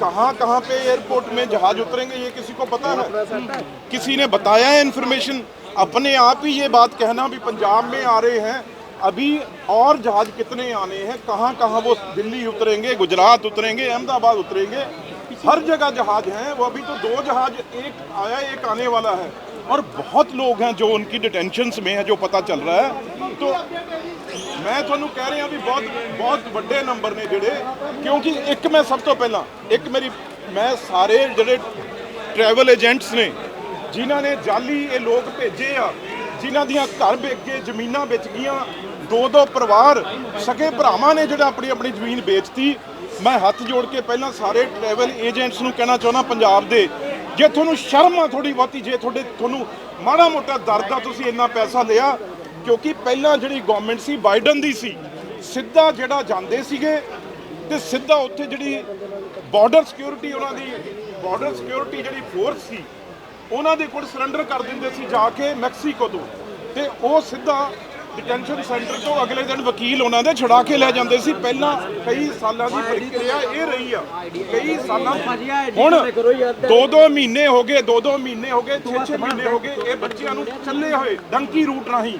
कहाँ कहाँ पे एयरपोर्ट में जहाज़ उतरेंगे, ये किसी को पता है? किसी ने बताया है इन्फॉर्मेशन अपने आप ही ये बात कहना भी पंजाब में आ रहे हैं। अभी और जहाज़ कितने आने हैं? कहाँ कहाँ वो दिल्ली उतरेंगे, गुजरात उतरेंगे, अहमदाबाद उतरेंगे? हर जगह जहाज़ हैं। वो अभी तो दो जहाज़, एक आया, एक आने वाला है। और बहुत लोग हैं जो उनकी डिटेंशन में है, जो पता चल रहा है। तो ਮੈਂ ਤੁਹਾਨੂੰ ਕਹਿ ਰਿਹਾ ਵੀ ਬਹੁਤ ਬਹੁਤ ਵੱਡੇ ਨੰਬਰ ਨੇ ਜਿਹੜੇ, ਕਿਉਂਕਿ ਇੱਕ ਮੈਂ ਸਭ ਤੋਂ ਪਹਿਲਾਂ, ਇੱਕ ਮੇਰੀ, ਮੈਂ ਸਾਰੇ ਜਿਹੜੇ ਟਰੈਵਲ ਏਜੰਟਸ ਨੇ, ਜਿਨ੍ਹਾਂ ਨੇ ਜਾਲੀ ਇਹ ਲੋਕ ਭੇਜੇ ਆ, ਜਿਨ੍ਹਾਂ ਦੀਆਂ ਘਰ ਵੇਚ ਕੇ ਜ਼ਮੀਨਾਂ ਵੇਚ ਗਈਆਂ, ਦੋ ਦੋ ਪਰਿਵਾਰ, ਸਕੇ ਭਰਾਵਾਂ ਨੇ ਜਿਹੜਾ ਆਪਣੀ ਆਪਣੀ ਜ਼ਮੀਨ ਵੇਚਤੀ। ਮੈਂ ਹੱਥ ਜੋੜ ਕੇ ਪਹਿਲਾਂ ਸਾਰੇ ਟਰੈਵਲ ਏਜੰਟਸ ਨੂੰ ਕਹਿਣਾ ਚਾਹੁੰਦਾ ਪੰਜਾਬ ਦੇ, ਜੇ ਤੁਹਾਨੂੰ ਸ਼ਰਮ ਆ ਥੋੜੀ ਬਹੁਤੀ, ਜੇ ਤੁਹਾਡੇ, ਤੁਹਾਨੂੰ ਮਾੜਾ ਮੋਟਾ ਦਰਦ ਆ, ਤੁਸੀਂ ਇੰਨਾ ਪੈਸਾ ਲਿਆ ਕਿਉਂਕਿ ਪਹਿਲਾਂ ਜਿਹੜੀ ਗਵਰਨਮੈਂਟ ਸੀ ਬਾਈਡਨ ਦੀ ਸੀ, ਸਿੱਧਾ ਜਿਹੜਾ ਜਾਂਦੇ ਸੀਗੇ ਤੇ ਸਿੱਧਾ ਉੱਥੇ ਜਿਹੜੀ ਬਾਰਡਰ ਸਿਕਿਉਰਿਟੀ ਉਹਨਾਂ ਦੀ ਬਾਰਡਰ ਸਿਕਿਉਰਿਟੀ ਜਿਹੜੀ ਫੋਰਸ ਸੀ, ਉਹਨਾਂ ਦੇ ਕੋਲ ਸਰੈਂਡਰ ਕਰ ਦਿੰਦੇ ਸੀ ਜਾ ਕੇ ਮੈਕਸੀਕੋ ਤੋਂ। ਤੇ ਉਹ ਸਿੱਧਾ ਡਿਟੈਂਸ਼ਨ ਸੈਂਟਰ ਤੋਂ ਅਗਲੇ ਦਿਨ ਵਕੀਲ ਉਹਨਾਂ ਦੇ ਛੁਡਾ ਕੇ ਲੈ ਜਾਂਦੇ ਸੀ। ਪਹਿਲਾਂ ਕਈ ਸਾਲਾਂ ਦੀ ਪ੍ਰਕਿਰਿਆ ਇਹ ਰਹੀ ਆ। ਕਈ ਸਾਲਾਂ ਹੁਣ ਦੋ ਦੋ ਮਹੀਨੇ ਹੋ ਗਏ ਦੋ ਦੋ ਮਹੀਨੇ ਹੋ ਗਏ 6-6 ਮਹੀਨੇ ਹੋ ਗਏ, ਇਹ ਬੱਚਿਆਂ ਨੂੰ ਚੱਲੇ ਹੋਏ ਡੰਕੀ ਰੂਟ ਰਾਹੀਂ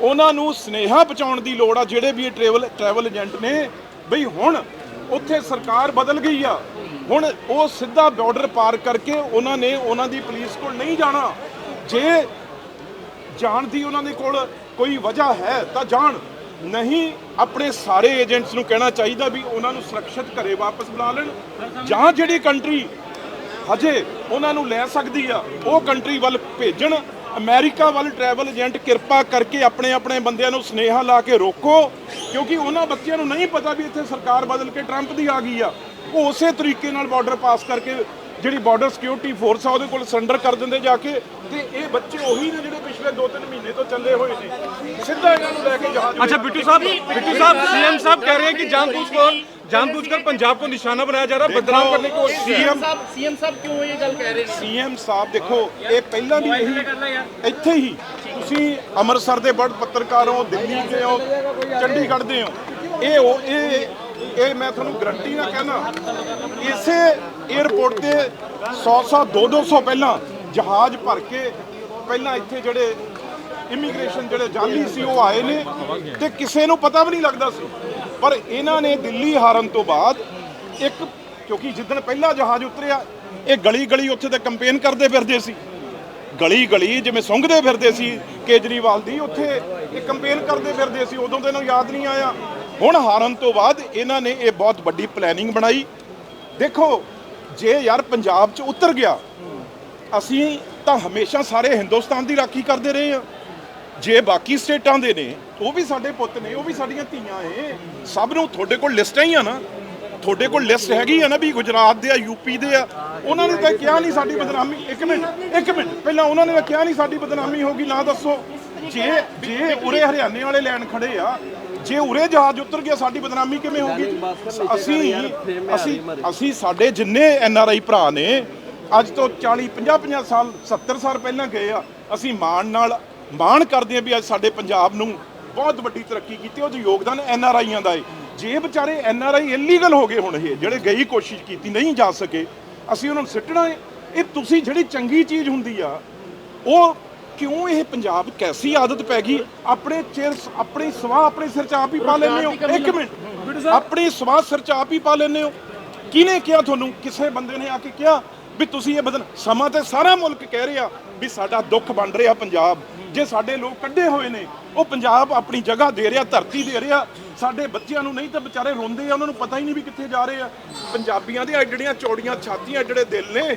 ਉਹਨਾਂ ਨੂੰ ਸਨੇਹਾ ਪਹੁੰਚਾਉਣ ਦੀ ਲੋੜ ਆ, ਜਿਹੜੇ ਵੀ ਇਹ ਟਰੈਵਲ ਟਰੈਵਲ ਏਜੰਟ ਨੇ, ਬਈ ਹੁਣ ਉੱਥੇ ਸਰਕਾਰ ਬਦਲ ਗਈ ਆ। ਹੁਣ ਉਹ ਸਿੱਧਾ ਬਾਰਡਰ ਪਾਰ ਕਰਕੇ ਉਹਨਾਂ ਨੇ ਉਹਨਾਂ ਦੀ ਪੁਲਿਸ ਕੋਲ ਨਹੀਂ ਜਾਣਾ। ਜੇ ਜਾਣ ਦੀ ਉਹਨਾਂ ਦੇ ਕੋਲ ਕੋਈ ਵਜ੍ਹਾ ਹੈ, ਤਾਂ ਜਾਣ। ਨਹੀਂ, ਆਪਣੇ ਸਾਰੇ ਏਜੰਟਸ ਨੂੰ ਕਹਿਣਾ ਚਾਹੀਦਾ ਵੀ ਉਹਨਾਂ ਨੂੰ ਸੁਰੱਖਿਅਤ ਘਰੇ ਵਾਪਸ ਬੁਲਾ ਲੈਣ। ਜਾਂ ਜਿਹੜੀ ਕੰਟਰੀ ਹਜੇ ਉਹਨਾਂ ਨੂੰ ਲੈ ਸਕਦੀ ਆ, ਉਹ ਕੰਟਰੀ ਵੱਲ ਭੇਜਣ। ਅਮਰੀਕਾ ਵੱਲ ਟਰੈਵਲ ਏਜੰਟ ਕਿਰਪਾ ਕਰਕੇ ਆਪਣੇ ਆਪਣੇ ਬੰਦਿਆਂ ਨੂੰ ਸਨੇਹਾ ਲਾ ਕੇ ਰੋਕੋ, ਕਿਉਂਕਿ ਉਹਨਾਂ ਬੱਚਿਆਂ ਨੂੰ ਨਹੀਂ ਪਤਾ ਵੀ ਇੱਥੇ ਸਰਕਾਰ ਬਦਲ ਕੇ ਟਰੰਪ ਦੀ ਆ ਗਈ ਆ। ਉਹ ਉਸੇ ਤਰੀਕੇ ਨਾਲ ਬਾਰਡਰ ਪਾਸ ਕਰਕੇ ਜਿਹੜੀ ਬਾਰਡਰ ਸਿਕਿਉਰਿਟੀ ਫੋਰਸ ਆ, ਉਹਦੇ ਕੋਲ ਸਰੈਂਡਰ ਕਰ ਦਿੰਦੇ ਜਾ ਕੇ, ਤੇ ਇਹ ਬੱਚੇ ਉਹੀ ਨੇ ਜਿਹੜੇ ਪਿਛਲੇ 2-3 ਮਹੀਨੇ ਤੋਂ ਚੱਲੇ ਹੋਏ ਨੇ। ਸਿੱਧਾ ਇਹਨਾਂ ਨੂੰ ਲੈ ਕੇ ਜਹਾਜ਼ ਅੱਛਾ, ਬਿੱਟੂ ਸਾਹਿਬ ਬਿੱਟੂ ਸਾਹਿਬ, ਸੀਐਮ ਸਾਹਿਬ ਕਹਿ ਰਹੇ ਕਿ ਜਾਨਤੂਸ ਕੋਲ जानबूझकर पंजाब को निशाना बनाया जा रहा है बदनाम करने को सीएम ਸਾਹਿਬ ਸੀਐਮ ਸਾਹਿਬ ਕਿਉਂ ਇਹ ਗੱਲ ਕਹਿ ਰਹੇ ਨੇ? ਸੀਐਮ ਸਾਹਿਬ ਦੇਖੋ ਇਹ ਪਹਿਲਾਂ ਵੀ ਨਹੀਂ ਇੱਥੇ ਹੀ। ਤੁਸੀਂ ਅੰਮ੍ਰਿਤਸਰ ਦੇ ਬੜ ਪੱਤਰਕਾਰ ਹੋ ਦਿੱਲੀ ਦੇ ਹੋ ਚੰਡੀਗੜ੍ਹ ਦੇ ਹੋ। ਇਹ ਉਹ ਇਹ ਇਹ ਮੈਂ ਤੁਹਾਨੂੰ ਗਰੰਟੀ ਨਾਲ ਕਹਿੰਦਾ ਇਸੇ 에어ਪੋਰਟ ਤੇ 100 100 2 200 ਪਹਿਲਾਂ ਜਹਾਜ਼ ਭਰ ਕੇ ਪਹਿਲਾਂ ਇੱਥੇ ਜਿਹੜੇ ਇਮੀਗ੍ਰੇਸ਼ਨ ਜਿਹੜੇ ਜਾਲੀ ਸੀ ਉਹ ਆਏ ਨੇ ਤੇ ਕਿਸੇ ਨੂੰ ਪਤਾ ਵੀ ਨਹੀਂ ਲੱਗਦਾ ਸੀ। ਪਰ ਇਹਨਾਂ ਨੇ ਦਿੱਲੀ ਹਾਰਨ ਤੋਂ ਬਾਅਦ ਇੱਕ, ਕਿਉਂਕਿ ਜਿੱਦਣ ਪਹਿਲਾ ਜਹਾਜ਼ ਉਤਰਿਆ, ਇਹ ਗਲੀ ਗਲੀ ਉੱਥੇ ਤੇ ਕੰਪੇਨ ਕਰਦੇ ਫਿਰਦੇ ਸੀ। ਗਲੀ ਗਲੀ ਜਿਵੇਂ ਸੁੰਘਦੇ ਫਿਰਦੇ ਸੀ ਕੇਜਰੀਵਾਲ ਦੀ, ਉੱਥੇ ਇਹ ਕੰਪੇਨ ਕਰਦੇ ਫਿਰਦੇ ਸੀ, ਉਦੋਂ ਤੇ ਇਹਨੂੰ ਯਾਦ ਨਹੀਂ ਆਇਆ। ਹੁਣ ਹਾਰਨ ਤੋਂ ਬਾਅਦ ਇਹਨਾਂ ਨੇ ਇਹ ਬਹੁਤ ਵੱਡੀ ਪਲੈਨਿੰਗ ਬਣਾਈ। ਦੇਖੋ, ਜੇ ਯਾਰ ਪੰਜਾਬ 'ਚ ਉਤਰ ਗਿਆ, ਅਸੀਂ ਤਾਂ ਹਮੇਸ਼ਾ ਸਾਰੇ ਹਿੰਦੁਸਤਾਨ ਦੀ ਰਾਖੀ ਕਰਦੇ ਰਹੇ ਹਾਂ। ਜੇ ਬਾਕੀ ਸਟੇਟਾਂ ਦੇ ਨੇ ਉਹ ਵੀ ਸਾਡੇ ਪੁੱਤ ਨੇ, ਉਹ ਵੀ ਸਾਡੀਆਂ ਧੀਆਂ ਏ। ਸਭ ਨੂੰ ਤੁਹਾਡੇ ਕੋਲ ਲਿਸਟਾਂ ਹੀ ਆ ਨਾ। ਤੁਹਾਡੇ ਕੋਲ ਲਿਸਟ ਹੈਗੀ ਆ ਨਾ ਵੀ ਗੁਜਰਾਤ ਦੇ ਆ ਯੂਪੀ ਦੇ ਆ। ਉਹਨਾਂ ਨੇ ਤਾਂ ਕਿਹਾ ਨਹੀਂ ਸਾਡੀ ਬਦਨਾਮੀ, ਇੱਕ ਮਿੰਟ ਇੱਕ ਮਿੰਟ। ਪਹਿਲਾਂ ਉਹਨਾਂ ਨੇ ਤਾਂ ਕਿਹਾ ਨਹੀਂ ਸਾਡੀ ਬਦਨਾਮੀ ਹੋਗੀ ਨਾ ਦੱਸੋ। ਜੇ ਜੇ ਉਰੇ ਹਰਿਆਣੇ ਵਾਲੇ ਲੈਣ ਖੜੇ ਆ, ਜੇ ਉਰੇ ਜਹਾਜ਼ ਉਤਰ ਗਿਆ, ਸਾਡੀ ਬਦਨਾਮੀ ਕਿਵੇਂ ਹੋਗੀ ਅਸੀਂ ਅਸੀਂ ਅਸੀਂ ਸਾਡੇ ਜਿੰਨੇ ਐਨ ਆਰ ਆਈ ਭਰਾ ਨੇ, ਅੱਜ ਤੋਂ 40 50 50 ਸਾਲ 70 ਸਾਲ ਪਹਿਲਾਂ ਗਏ ਆ, ਅਸੀਂ ਮਾਣ ਨਾਲ, ਮਾਣ ਕਰਦੇ ਆ ਵੀ ਅੱਜ ਸਾਡੇ ਪੰਜਾਬ ਨੂੰ ਬਹੁਤ ਵੱਡੀ ਤਰੱਕੀ ਕੀਤੀ ਉਹਦਾ ਯੋਗਦਾਨ ਐਨ ਆਰ ਆਈਆਂ ਦਾ ਹੈ ਜੇ ਵਿਚਾਰੇ ਐਨ ਆਰ ਆਈ ਇਲੀਗਲ ਹੋ ਗਏ ਹੁਣ ਇਹ ਜਿਹੜੇ ਗਈ ਕੋਸ਼ਿਸ਼ ਕੀਤੀ ਨਹੀਂ ਜਾ ਸਕੇ ਅਸੀਂ ਉਹਨਾਂ ਨੂੰ ਸਿੱਟਣਾ ਹੈ ਇਹ ਤੁਸੀਂ ਜਿਹੜੀ ਚੰਗੀ ਚੀਜ਼ ਹੁੰਦੀ ਆ ਉਹ ਕਿਉਂ ਇਹ ਪੰਜਾਬ ਕੈਸੀ ਆਦਤ ਪੈ ਗਈ? ਆਪਣੇ ਚਿਰ ਆਪਣੀ ਸਵਾਹ ਆਪਣੇ ਸਿਰ ਚ ਆਪ ਹੀ ਪਾ ਲੈਂਦੇ ਹੋ। ਇੱਕ ਮਿੰਟ। ਆਪਣੀ ਸਵਾਹ ਸਿਰ ਚ ਆਪ ਹੀ ਪਾ ਲੈਂਦੇ ਹੋ। ਕਿਹਨੇ ਕਿਹਾ ਤੁਹਾਨੂੰ? ਕਿਸੇ ਬੰਦੇ ਨੇ ਆ ਕੇ ਕਿਹਾ ਵੀ ਤੁਸੀਂ ਇਹ ਬਦਲ ਸਮਾਂ ਤੇ ਸਾਰਾ ਮੁਲਕ ਕਹਿ ਰਿਹਾ ਵੀ ਸਾਡਾ ਦੁੱਖ ਬਣ ਰਿਹਾ ਪੰਜਾਬ। ਜੇ ਸਾਡੇ ਲੋਕ ਕੱਢੇ ਹੋਏ ਨੇ ਉਹ ਪੰਜਾਬ ਆਪਣੀ ਜਗ੍ਹਾ ਦੇ ਰਿਹਾ ਧਰਤੀ ਦੇ ਰਿਹਾ ਸਾਡੇ ਬੱਚਿਆਂ ਨੂੰ ਨਹੀਂ ਤਾਂ ਵਿਚਾਰੇ ਰੋਂਦੇ ਆ ਉਹਨਾਂ ਨੂੰ ਪਤਾ ਹੀ ਨਹੀਂ ਵੀ ਕਿੱਥੇ ਜਾ ਰਹੇ ਆ। ਪੰਜਾਬੀਆਂ ਦੀਆਂ ਜਿਹੜੀਆਂ ਚੌੜੀਆਂ ਛਾਤੀਆਂ ਜਿਹੜੇ ਦਿਲ ਨੇ